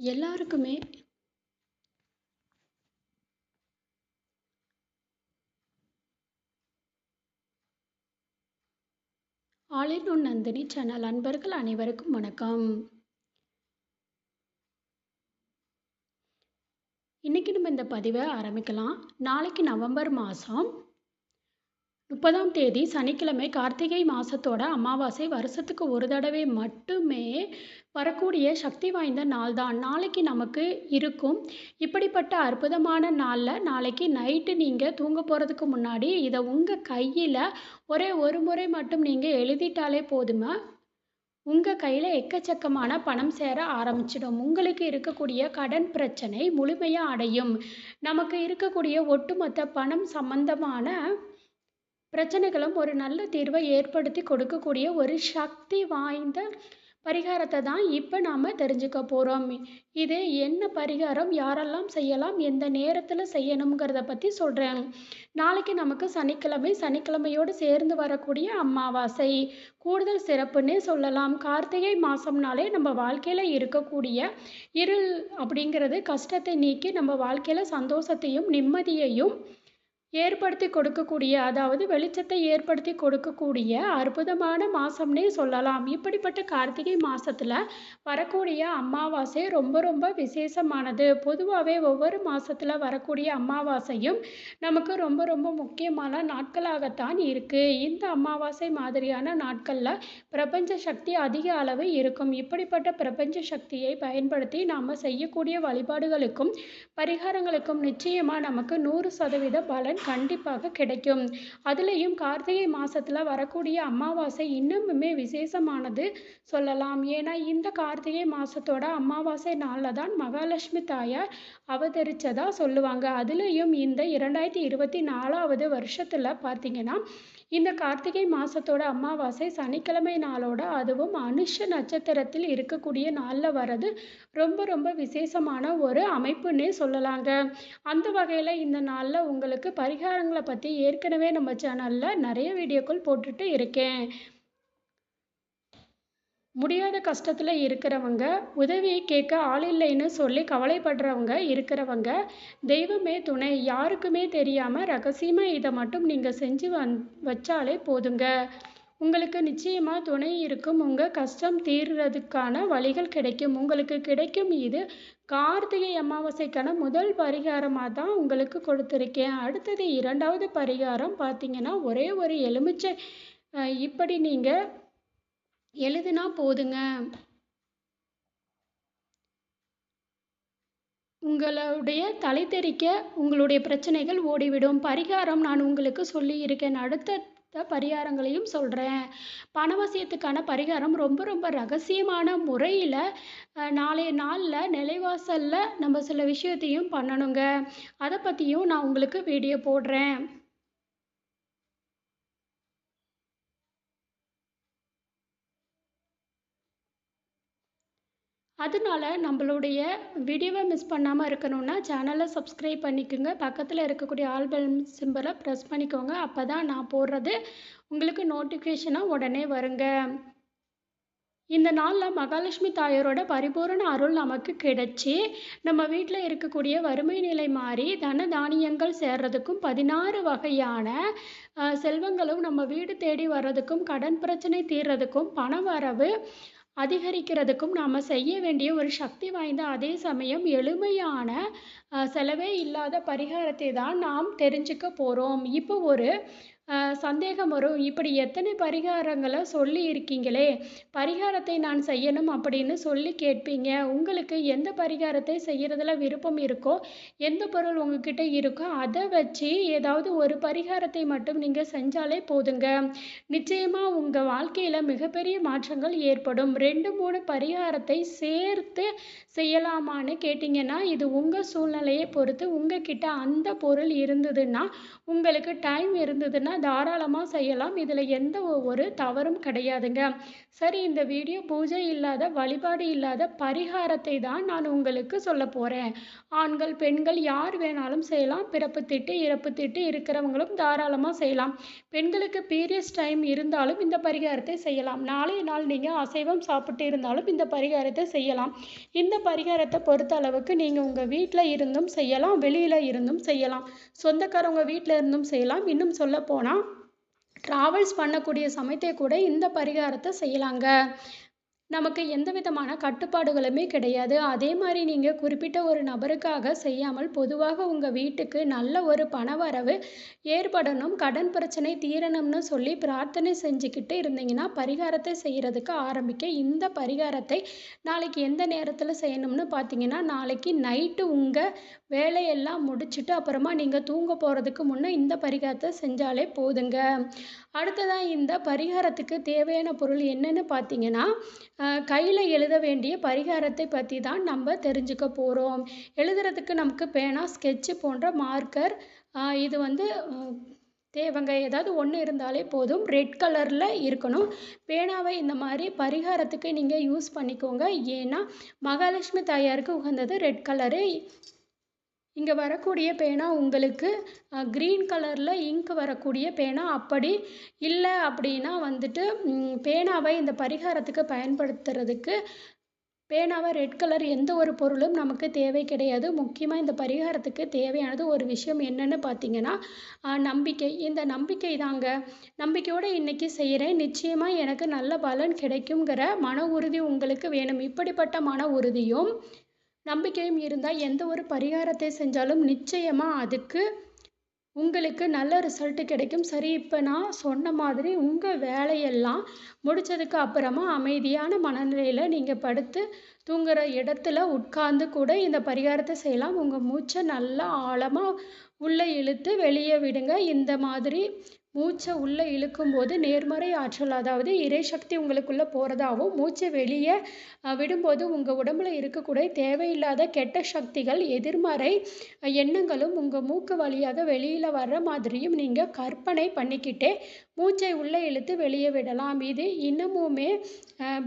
எல்லாருக்குமே all one Nandini channel அன்பர்கள் அனைவருக்கும் வணக்கம். இன்னைக்கு நம்ம இந்த பதிவை ஆரம்பிக்கலாம். நாளைக்கு நவம்பர் மாதம் முப்பதாம் தேதி சனிக்கிழமை கார்த்திகை மாதத்தோட அமாவாசை வருஷத்துக்கு ஒரு தடவை மட்டுமே வரக்கூடிய சக்தி வாய்ந்த நாள் தான் நாளைக்கு நமக்கு இருக்கும். இப்படிப்பட்ட அற்புதமான நாளில் நாளைக்கு நைட்டு நீங்கள் தூங்க போகிறதுக்கு முன்னாடி இதை உங்கள் கையில் ஒரே ஒரு முறை மட்டும் நீங்கள் எழுதிட்டாலே போதுமா? உங்கள் கையில் எக்கச்சக்கமான பணம் சேர ஆரம்பிச்சிடும். உங்களுக்கு இருக்கக்கூடிய கடன் பிரச்சனை முழுமையாக அடையும். நமக்கு இருக்கக்கூடிய ஒட்டுமொத்த பணம் சம்பந்தமான பிரச்சனைகளும் ஒரு நல்ல தீர்வை ஏற்படுத்தி கொடுக்கக்கூடிய ஒரு சக்தி வாய்ந்த பரிகாரத்தை தான் இப்போ நாம் தெரிஞ்சுக்க போகிறோம் இது என்ன பரிகாரம்? யாரெல்லாம் செய்யலாம்? எந்த நேரத்தில் செய்யணுங்கிறத பற்றி சொல்கிறேன் நாளைக்கு நமக்கு சனிக்கிழமை சனிக்கிழமையோடு சேர்ந்து வரக்கூடிய அமாவாசை. கூடுதல் சிறப்புன்னே சொல்லலாம். கார்த்திகை மாதம்னாலே நம்ம வாழ்க்கையில் இருக்கக்கூடிய இருள் அப்படிங்கிறது கஷ்டத்தை நீக்கி நம்ம வாழ்க்கையில் சந்தோஷத்தையும் நிம்மதியையும் ஏற்படுத்தி கொடுக்கக்கூடிய அதாவது வெளிச்சத்தை ஏற்படுத்தி கொடுக்கக்கூடிய அற்புதமான மாதம்னே சொல்லலாம். இப்படிப்பட்ட கார்த்திகை மாதத்தில் வரக்கூடிய அமாவாசை ரொம்ப ரொம்ப விசேஷமானது. பொதுவாகவே ஒவ்வொரு மாதத்தில் வரக்கூடிய அமாவாசையும் நமக்கு ரொம்ப ரொம்ப முக்கியமான நாட்களாகத்தான் இருக்குது இந்த அமாவாசை மாதிரியான நாட்களில் பிரபஞ்ச சக்தி அதிக அளவு இருக்கும். இப்படிப்பட்ட பிரபஞ்ச சக்தியை பயன்படுத்தி நாம் செய்யக்கூடிய வழிபாடுகளுக்கும் பரிகாரங்களுக்கும் நிச்சயமாக நமக்கு நூறு சதவீத பலன் கண்டிப்பாக கிடைக்கும். அதுலேயும் கார்த்திகை மாதத்தில் வரக்கூடிய அமாவாசை இன்னுமுமே விசேஷமானது சொல்லலாம். ஏன்னா இந்த கார்த்திகை மாதத்தோட அமாவாசை நாளில் தான் மகாலட்சுமி தாயார் அவதரித்ததாக சொல்லுவாங்க. அதுலேயும் இந்த இரண்டாயிரத்தி இருபத்தி நாலாவது வருஷத்தில் பார்த்தீங்கன்னா இந்த கார்த்திகை மாதத்தோட அமாவாசை சனிக்கிழமை நாளோட அதுவும் அனுஷ நட்சத்திரத்தில் இருக்கக்கூடிய நாளில் வர்றது ரொம்ப ரொம்ப விசேஷமான ஒரு அமைப்புன்னே சொல்லலாங்க. அந்த வகையில் இந்த நாளில் உங்களுக்கு பரிகாரங்களை பற்றி ஏற்கனவே நம்ம சேனலில் நிறைய வீடியோக்கள் போட்டுட்டு இருக்கேன். முடியாத கஷ்டத்தில் இருக்கிறவங்க உதவியை கேட்க ஆள் இல்லைன்னு சொல்லி கவலைப்படுறவங்க இருக்கிறவங்க தெய்வமே துணை யாருக்குமே தெரியாமல் ரகசியமாக இதை மட்டும் நீங்கள் செஞ்சு வந் வச்சாலே போதுங்க. உங்களுக்கு நிச்சயமாக துணை இருக்கும். உங்கள் கஷ்டம் தீர்றதுக்கான வழிகள் கிடைக்கும். உங்களுக்கு கிடைக்கும் இது கார்த்திகை அமாவாசைக்கான முதல் பரிகாரமாக தான் உங்களுக்கு கொடுத்துருக்கேன். அடுத்தது இரண்டாவது பரிகாரம் பார்த்தீங்கன்னா ஒரே ஒரு எலுமிச்சை இப்படி நீங்கள் எழுதுனா போதுங்க. உங்களுடைய தலை தெறிக்க உங்களுடைய பிரச்சனைகள் ஓடிவிடும். பரிகாரம் நான் உங்களுக்கு சொல்லி இருக்கேன் அடுத்த பரிகாரங்களையும் சொல்கிறேன் பணவசியத்துக்கான பரிகாரம் ரொம்ப ரொம்ப ரகசியமான முறையில் நாளைய நாளில் நிலைவாசலில் நம்ம சில விஷயத்தையும் பண்ணணுங்க. அதை பற்றியும் நான் உங்களுக்கு வீடியோ போடுறேன். அதனால நம்மளுடைய வீடியோவை மிஸ் பண்ணாமல் இருக்கணும்னா சேனலை சப்ஸ்கிரைப் பண்ணிக்கோங்க. பக்கத்தில் இருக்கக்கூடிய ஆல் பெல் சிம்பலை ப்ரெஸ் பண்ணிக்கோங்க. அப்போ தான் நான் போடுறது உங்களுக்கு நோட்டிஃபிகேஷனாக உடனே வருங்க. இந்த நாளில் மகாலட்சுமி தாயாரோட பரிபூரண அருள் நமக்கு கிடைச்சி நம்ம வீட்டில் இருக்கக்கூடிய வறுமை நிலை மாறி தன தானியங்கள் சேர்றதுக்கும் பதினாறு வகையான செல்வங்களும் நம்ம வீடு தேடி வர்றதுக்கும் கடன் பிரச்சனை தீர்றதுக்கும் பண வரவு அதிகரிக்கிறதுக்கும் நாம் செய்ய வேண்டிய ஒரு சக்தி வாய்ந்த அதே சமயம் எளிமையான செலவே இல்லாத பரிகாரத்தை தான் நாம் தெரிஞ்சுக்க போகிறோம் இப்போ ஒரு சந்தேகம் வரும். இப்படி எத்தனை பரிகாரங்களை சொல்லி இருக்கீங்களே பரிகாரத்தை நான் செய்யணும் அப்படின்னு சொல்லி கேட்பீங்க. உங்களுக்கு எந்த பரிகாரத்தை செய்கிறதுல விருப்பம் இருக்கோ எந்த பொருள் உங்ககிட்ட இருக்கோ அதை வச்சு ஏதாவது ஒரு பரிகாரத்தை மட்டும் நீங்கள் செஞ்சாலே போதுங்க. நிச்சயமாக உங்கள் வாழ்க்கையில் மிகப்பெரிய மாற்றங்கள் ஏற்படும். ரெண்டு மூணு பரிகாரத்தை சேர்த்து செய்யலாமான்னு கேட்டிங்கன்னா இது உங்கள் சூழ்நிலையை பொறுத்து உங்ககிட்ட அந்த பொருள் இருந்ததுன்னா உங்களுக்கு டைம் இருந்ததுன்னா தாராளமாக செய்யலாம். இதில் எந்த ஒரு தவறும் கிடையாதுங்க. சரி இந்த வீடியோ பூஜை இல்லாத வழிபாடு இல்லாத பரிகாரத்தை தான் நான் உங்களுக்கு சொல்ல போகிறேன் ஆண்கள் பெண்கள் யார் வேணாலும் செய்யலாம். பிறப்பு திட்டு இறப்பு திட்டு இருக்கிறவங்களும் தாராளமாக செய்யலாம். பெண்களுக்கு பீரியட்ஸ் டைம் இருந்தாலும் இந்த பரிகாரத்தை செய்யலாம். நாளைய நாள் நீங்கள் அசைவம் சாப்பிட்டு இருந்தாலும் இந்த பரிகாரத்தை செய்யலாம். இந்த பரிகாரத்தை பொறுத்த அளவுக்கு நீங்கள் உங்கள் வீட்டில் இருந்தும் செய்யலாம். வெளியில் இருந்தும் செய்யலாம். சொந்தக்காரவங்க வீட்டில் இருந்தும் செய்யலாம். இன்னும் சொல்ல போனால் ட்ராவல்ஸ் பண்ணக்கூடிய சமயத்தை கூட இந்த பரிகாரத்தை செய்யலாங்க. நமக்கு எந்த விதமான கட்டுப்பாடுகளுமே கிடையாது. அதே மாதிரி நீங்கள் குறிப்பிட்ட ஒரு நபருக்காக செய்யாமல் பொதுவாக உங்கள் வீட்டுக்கு நல்ல ஒரு பணவரவு ஏற்படணும் கடன் பிரச்சனை தீரணும்னு சொல்லி பிரார்த்தனை செஞ்சுக்கிட்டு இருந்தீங்கன்னா பரிகாரத்தை செய்கிறதுக்கு ஆரம்பிக்க இந்த பரிகாரத்தை நாளைக்கு எந்த நேரத்தில் செய்யணும்னு பார்த்தீங்கன்னா நாளைக்கு நைட்டு உங்கள் வேலையெல்லாம் முடிச்சுட்டு அப்புறமா நீங்கள் தூங்க போகிறதுக்கு முன்னே இந்த பரிகாரத்தை செஞ்சாலே போதுங்க. அடுத்ததாக இந்த பரிகாரத்துக்கு தேவையான பொருள் என்னென்னு பார்த்தீங்கன்னா கையில் எழுத வேண்டிய பரிகாரத்தை பற்றி தான் நம்ம தெரிஞ்சுக்க போகிறோம் எழுதுறதுக்கு நமக்கு பேனா ஸ்கெட்சு போன்ற மார்க்கர் இது வந்து தேவைங்க ஏதாவது ஒன்று இருந்தாலே போதும். ரெட் கலரில் இருக்கணும். பேனாவை இந்த மாதிரி பரிகாரத்துக்கு நீங்கள் யூஸ் பண்ணிக்கோங்க. ஏன்னா மகாலட்சுமி தாயாருக்கு உகந்தது ரெட் கலரு இங்கே வரக்கூடிய பேனா உங்களுக்கு க்ரீன் கலரில் இங்க் வரக்கூடிய பேனா அப்படி இல்லை அப்படின்னா வந்துட்டு பேனாவை இந்த பரிகாரத்துக்கு பயன்படுத்துறதுக்கு பேனாவை ரெட் கலர் எந்த ஒரு பொருளும் நமக்கு தேவை கிடையாது. முக்கியமாக இந்த பரிகாரத்துக்கு தேவையானது ஒரு விஷயம் என்னென்னு பார்த்தீங்கன்னா நம்பிக்கை. இந்த நம்பிக்கை தாங்க. நம்பிக்கையோடு இன்றைக்கி செய்கிறேன் நிச்சயமாக எனக்கு நல்ல பலன் கிடைக்குங்கிற மன உறுதி உங்களுக்கு வேணும். இப்படிப்பட்ட மன உறுதியும் நம்பிக்கையும் இருந்தால் எந்த ஒரு பரிகாரத்தை செஞ்சாலும் நிச்சயமாக அதுக்கு உங்களுக்கு நல்ல ரிசல்ட்டு கிடைக்கும். சரி இப்போ நான் சொன்ன மாதிரி உங்கள் வேலையெல்லாம் முடித்ததுக்கு அப்புறமா அமைதியான மனநிலையில் நீங்கள் படுத்து தூங்குகிற இடத்துல உட்கார்ந்து கூட இந்த பரிகாரத்தை செய்யலாம். உங்கள் மூச்சை நல்லா ஆழமாக உள்ளே இழுத்து வெளியே விடுங்க. இந்த மாதிரி மூச்சை உள்ளே இழுக்கும்போது நேர்மறை ஆற்றல் அதாவது இறை சக்தி உங்களுக்குள்ளே போகிறதாகவும் மூச்சை வெளியே விடும்போது உங்கள் உடம்புல இருக்கக்கூடிய தேவையில்லாத கெட்ட சக்திகள் எதிர்மறை எண்ணங்களும் உங்கள் மூக்கு வழியாக வெளியில் வர்ற மாதிரியும் நீங்கள் கற்பனை பண்ணிக்கிட்டே மூச்சை உள்ளே இழுத்து வெளியே விடலாம். இது இன்னமுமே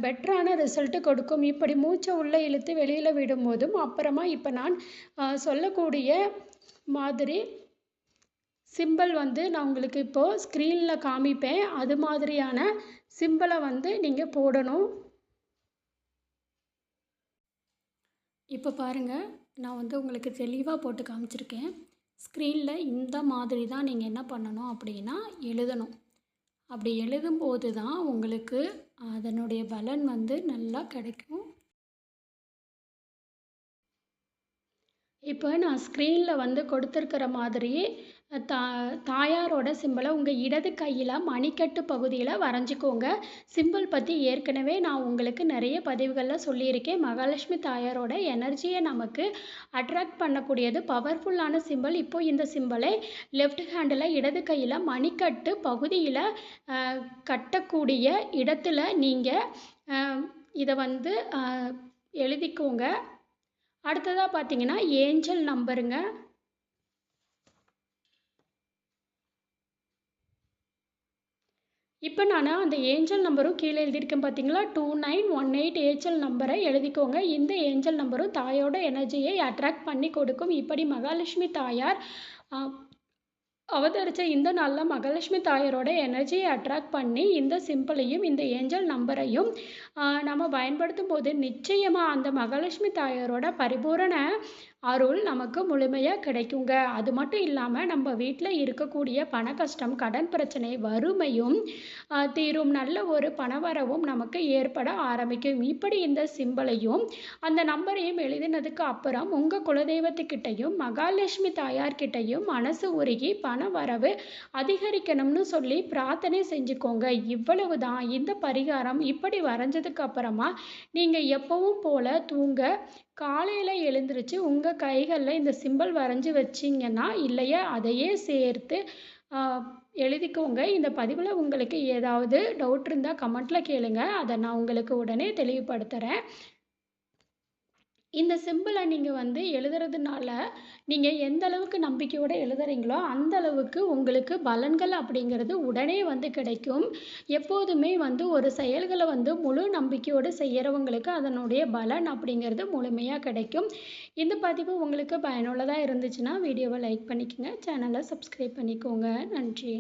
பெட்டரான ரிசல்ட்டு கொடுக்கும். இப்படி மூச்சை உள்ளே இழுத்து வெளியில் விடும்போதும் அப்புறமா இப்போ நான் சொல்லக்கூடிய மாதிரி சிம்பிள் வந்து நான் உங்களுக்கு இப்போது ஸ்க்ரீனில் காமிப்பேன். அது மாதிரியான சிம்பிளை வந்து நீங்கள் போடணும். இப்போ பாருங்கள் நான் வந்து உங்களுக்கு தெளிவாக போட்டு காமிச்சிருக்கேன். ஸ்க்ரீனில் இந்த மாதிரி தான் நீங்கள் என்ன பண்ணணும் அப்படின்னா எழுதணும். அப்படி எழுதும்போது தான் உங்களுக்கு அதனுடைய பலன் வந்து நல்லா கிடைக்கும். இப்போ நான் ஸ்க்ரீனில் வந்து கொடுத்துருக்கிற மாதிரி தா தாயாரோட சிம்பிளை உங்கள் இடது கையில் மணிக்கட்டு பகுதியில் வரைஞ்சிக்கோங்க. சிம்பிள் பற்றி ஏற்கனவே நான் உங்களுக்கு நிறைய பதிவுகளில் சொல்லியிருக்கேன். மகாலட்சுமி தாயாரோட எனர்ஜியை நமக்கு அட்ராக்ட் பண்ணக்கூடியது பவர்ஃபுல்லான சிம்பிள் இப்போது இந்த சிம்பிளை லெஃப்ட் ஹேண்டில் இடது கையில் மணிக்கட்டு பகுதியில் கட்டக்கூடிய இடத்துல நீங்கள் இதை வந்து எழுதிக்கோங்க. அடுத்ததாக பார்த்தீங்கன்னா ஏஞ்சல் நம்பருங்க இப்போ நான் அந்த ஏஞ்சல் நம்பரும் கீழே எழுதியிருக்கேன் பார்த்தீங்களா? Two nine one eight angel நம்பரை எழுதிக்கோங்க. இந்த ஏஞ்சல் நம்பரும் தாயோட எனர்ஜியை அட்ராக்ட் பண்ணி கொடுக்கும். இப்படி மகாலட்சுமி தாயார் அவதரித்த இந்த நாளில் மகாலட்சுமி தாயாரோட எனர்ஜியை அட்ராக்ட் பண்ணி இந்த சிம்பிளையும் இந்த ஏஞ்சல் நம்பரையும் நம்ம பயன்படுத்தும் போது நிச்சயமாக அந்த மகாலட்சுமி தாயாரோட பரிபூரண அருள் நமக்கு முழுமையாக கிடைக்குங்க. அது மட்டும் இல்லாமல் நம்ம வீட்டில் இருக்கக்கூடிய பண கஷ்டம் கடன் பிரச்சனை வறுமையும் தீரும். நல்ல ஒரு பணவரவும் நமக்கு ஏற்பட ஆரம்பிக்கும். இப்படி இந்த சிம்பலையும் அந்த நம்பரையும் எழுதினதுக்கு அப்புறம் உங்கள் குலதெய்வத்துக்கிட்டையும் மகாலட்சுமி தாயார்கிட்டையும் மனசு உருகி பண வரவு அதிகரிக்கணும்னு சொல்லி பிரார்த்தனை செஞ்சுக்கோங்க. இவ்வளவு தான் இந்த பரிகாரம் இப்படி வரைஞ்சதுக்கு அப்புறமா நீங்கள் எப்பவும் போல் தூங்க காலையில் எழுந்திரிச்சு உங்கள் கைகளில் இந்த சிம்பல் வரைஞ்சி வச்சிங்கன்னா இல்லையா அதையே சேர்த்து எழுதிக்கோங்க. இந்த பதிவில் உங்களுக்கு ஏதாவது டவுட் இருந்தால் கமெண்ட்டில் கேளுங்க. அதை நான் உங்களுக்கு உடனே தெளிவுபடுத்துகிறேன் இந்த சிம்பிளை நீங்கள் வந்து எழுதுறதுனால நீங்கள் எந்த அளவுக்கு நம்பிக்கையோடு எழுதுறீங்களோ அந்த அளவுக்கு உங்களுக்கு பலன்கள் அப்படிங்கிறது உடனே வந்து கிடைக்கும். எப்போதுமே வந்து ஒரு செயல்களை வந்து முழு நம்பிக்கையோடு செய்கிறவங்களுக்கு அதனுடைய பலன் அப்படிங்கிறது முழுமையாக கிடைக்கும். இந்த பதிவு உங்களுக்கு பயனுள்ளதாக இருந்துச்சுன்னா வீடியோவை லைக் பண்ணிக்கோங்க. சேனலை சப்ஸ்கிரைப் பண்ணிக்கோங்க. நன்றி.